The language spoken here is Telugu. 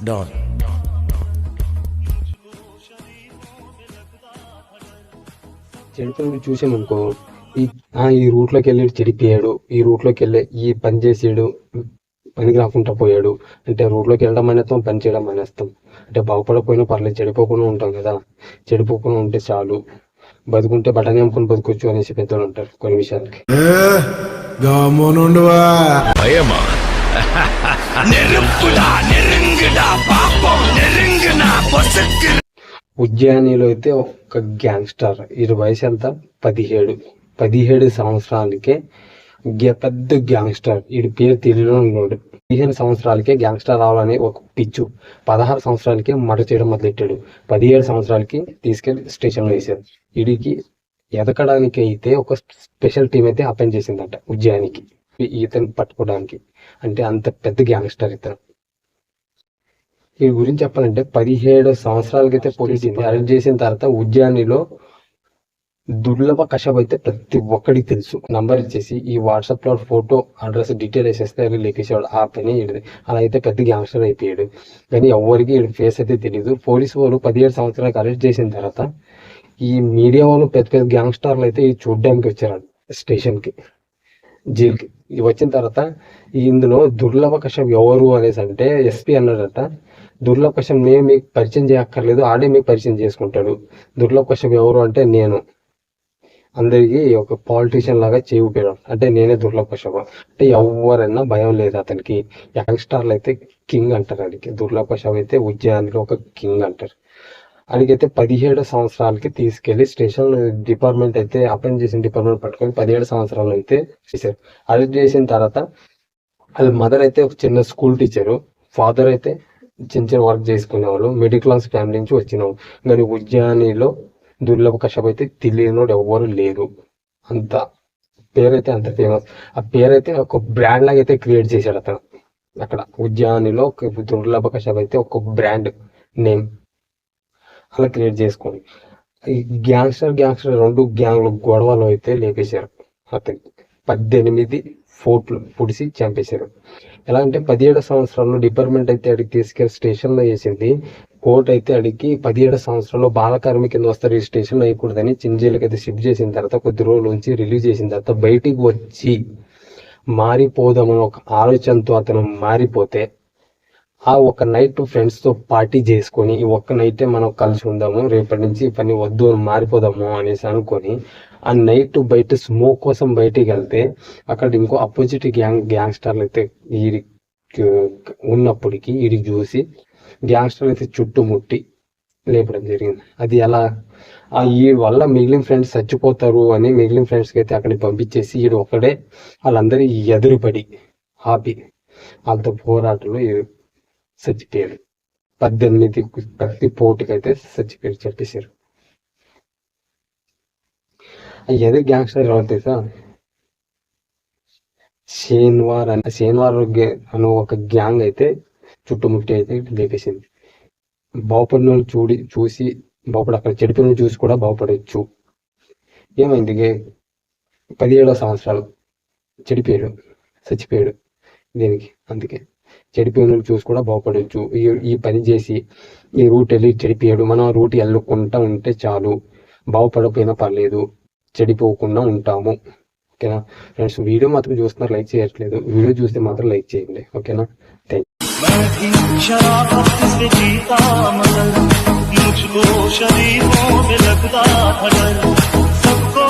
డాన్ చెడిపోయిన చూసామనుకో ఈ ఆ, ఈ రూట్లోకి వెళ్ళి చెడిపోయాడు ఈ రూట్లోకి వెళ్ళి ఈ పని చేసాడు పనికి రాకుండా పోయాడు అంటే రూట్లోకి వెళ్ళడం అనేస్తాం పని చేయడం అనేస్తాం అంటే బాగుపడకపోయినా పర్లేదు చెడిపోకుండా ఉంటాం కదా. చెడిపోకుండా ఉంటే చాలు. బతుకుంటే బటన్ అమ్ముకొని బతుకోవచ్చు అనేసి పెద్దలు ఉంటారు కొన్ని విషయాలకి. భయమా? ఉజ్జయినిలో అయితే ఒక గ్యాంగ్స్టర్. వీరి వయసు ఎంత? పదిహేడు. పదిహేడు సంవత్సరాలకే పెద్ద గ్యాంగ్స్టర్. వీడి పేరు తెలియనున్నాడు పదిహేను సంవత్సరాలకే గ్యాంగ్స్టర్ రావాలని ఒక పిచ్చు. పదహారు సంవత్సరాలకే మర్డర్ చేయడం మొదలెట్టాడు. పదిహేడు సంవత్సరాలకి తీసుకెళ్ళి స్టేషన్లో వేశారు. వీడికి ఎదకడానికి అయితే ఒక స్పెషల్ టీం అయితే అపాయింట్ చేసిందంట ఉజ్జయానికి. ఈ- ఈతను పట్టుకోవడానికి. అంటే అంత పెద్ద గ్యాంగ్స్టర్ ఇతను. ఈ గురించి చెప్పాలంటే పదిహేడు సంవత్సరాలకైతే పోలీసు అరెస్ట్ చేసిన తర్వాత ఉజ్జయినిలో దుర్లభ కషప్ అయితే ప్రతి ఒక్కడికి తెలుసు. నంబర్ ఇచ్చేసి ఈ వాట్సాప్లో ఫోటో అడ్రస్ డీటెయిల్ వేసేస్తే లేపేసేవాడు ఆ పని అలా అయితే పెద్ద గ్యాంగ్స్టర్ అయిపోయాడు. కానీ ఎవరికి వీడి ఫేస్ అయితే తెలియదు పోలీసు వాళ్ళు పదిహేడు సంవత్సరాలకు అరెస్ట్ చేసిన తర్వాత ఈ మీడియా వాళ్ళు పెద్ద పెద్ద గ్యాంగ్స్టర్లు అయితే చూడడానికి వచ్చారు స్టేషన్ జీ ఇది వచ్చిన తర్వాత ఇందులో దుర్లభ కశ్యప్ ఎవరు అనేసి అంటే ఎస్పీ అన్నాడట దుర్లభ కశ్యప్ మేము మీకు పరిచయం చేయక్కర్లేదు ఆడే మీకు పరిచయం చేసుకుంటాడు. దుర్లభ కశ్యప్ ఎవరు అంటే నేను. అందరికీ ఒక పాలిటీషియన్ లాగా చేయిపోయాడు అంటే నేనే దుర్లభ కశ్యప్ అంటే ఎవరైనా భయం లేదు అతనికి. యంగ్స్టర్లు అయితే కింగ్ అంటారు అడిగి దుర్లభ అయితే ఉద్యానికి ఒక కింగ్ అంటారు. అడిగైతే పదిహేడు సంవత్సరాలకి తీసుకెళ్ళి స్టేషన్ డిపార్ట్మెంట్ అయితే అపాయింట్ చేసిన డిపార్ట్మెంట్ పట్టుకొని పదిహేడు సంవత్సరాలు అయితే చేశారు. అరెస్ట్ చేసిన తర్వాత వాళ్ళ మదర్ అయితే ఒక చిన్న స్కూల్ టీచరు ఫాదర్ అయితే చిన్న చిన్న వర్క్ చేసుకునేవాళ్ళు మిడిల్ క్లాస్ ఫ్యామిలీ నుంచి వచ్చినాం కానీ ఉద్యానిలో దుర్లభ కశ్యప్ అయితే తెలియనోడు ఎవ్వరు లేరు. అంత పేరైతే అంత ఫేమస్ ఆ పేరైతే ఒక బ్రాండ్ లాగా అయితే క్రియేట్ చేశాడు అతను. అక్కడ ఉద్యానిలో ఒక దుర్లభ కశ్యప్ అయితే ఒక బ్రాండ్ నేమ్ అలా క్రియేట్ చేసుకోండి ఈ గ్యాంగ్స్టర్ గ్యాంగ్స్టర్ రెండు గ్యాంగ్లు గొడవలు అయితే లేపేశారు. అతని పద్దెనిమిది ఫోట్లు పుడిసి చంపేశారు. ఎలా అంటే పదిహేడు సంవత్సరాల్లో డిపార్ట్మెంట్ అయితే అడిగి తీసుకెళ్ళి స్టేషన్లో వేసింది. కోర్టు అయితే అడిగి పదిహేడు సంవత్సరాల్లో బాల కార్మిక కింద వస్తారు ఈ స్టేషన్లో వేయకూడదని చింజీలకి అయితే షిఫ్ట్ చేసిన తర్వాత కొద్ది రోజుల నుంచి రిలీజ్ చేసిన తర్వాత బయటికి వచ్చి మారిపోదామని ఒక ఆలోచనతో అతను మారిపోతే ఆ ఒక నైట్ ఫ్రెండ్స్తో పార్టీ చేసుకొని ఈ ఒక్క నైటే మనం కలిసి ఉందాము రేపటి నుంచి ఈ పని వద్దు అని మారిపోదాము అనేసి అనుకొని ఆ నైట్ బయట స్మోక్ కోసం బయటికి వెళ్తే అక్కడ ఇంకో అపోజిట్ గ్యాంగ్ గ్యాంగ్స్టర్లు అయితే ఈ ఉన్నప్పటికీ ఇది చూసి గ్యాంగ్స్టర్లు అయితే చుట్టుముట్టి లేపడం జరిగింది. అది ఎలా? ఆ ఈ వల్ల మిగిలిన ఫ్రెండ్స్ చచ్చిపోతారు అని మిగిలిన ఫ్రెండ్స్కి అయితే అక్కడికి పంపించేసి ఈడు ఒక్కడే వాళ్ళందరి ఎదురుపడి ఆపి వాళ్ళతో పోరాటంలో చచ్చిపోయాడు పద్దెనిమిది ప్రతి పోటీకి అయితే చచ్చిపోయాడు చెప్పేశారు ఏదో గ్యాంగ్స్టర్ ఎవరు తెలుసా? షేన్వార్ అని షేన్వార్ అనే ఒక గ్యాంగ్ అయితే చుట్టుముట్టి అయితే లేపేసింది. బాగుపడిన చూడి చూసి బాగుపడి అక్కడ చెడిపోయిన చూసి కూడా బాగుపడవచ్చు ఏమైంది పదిహేడో సంవత్సరాలు చెడిపోయాడు చచ్చిపోయాడు దీనికి అందుకే. చెడిపోయిన చూసి కూడా బాగుపడవచ్చు ఈ పని చేసి ఈ రూట్ వెళ్ళి చెడిపోయాడు. మనం రూట్ వెళ్ళకుండా ఉంటే చాలు. బాగుపడకపోయినా పర్లేదు. చెడిపోకుండా ఉంటాము. ఓకేనా? ఫ్రెండ్స్ వీడియో మాత్రం చూస్తున్నారు లైక్ చేయట్లేదు. వీడియో చూస్తే మాత్రం లైక్ చేయండి. ఓకేనా? థ్యాంక్ सबको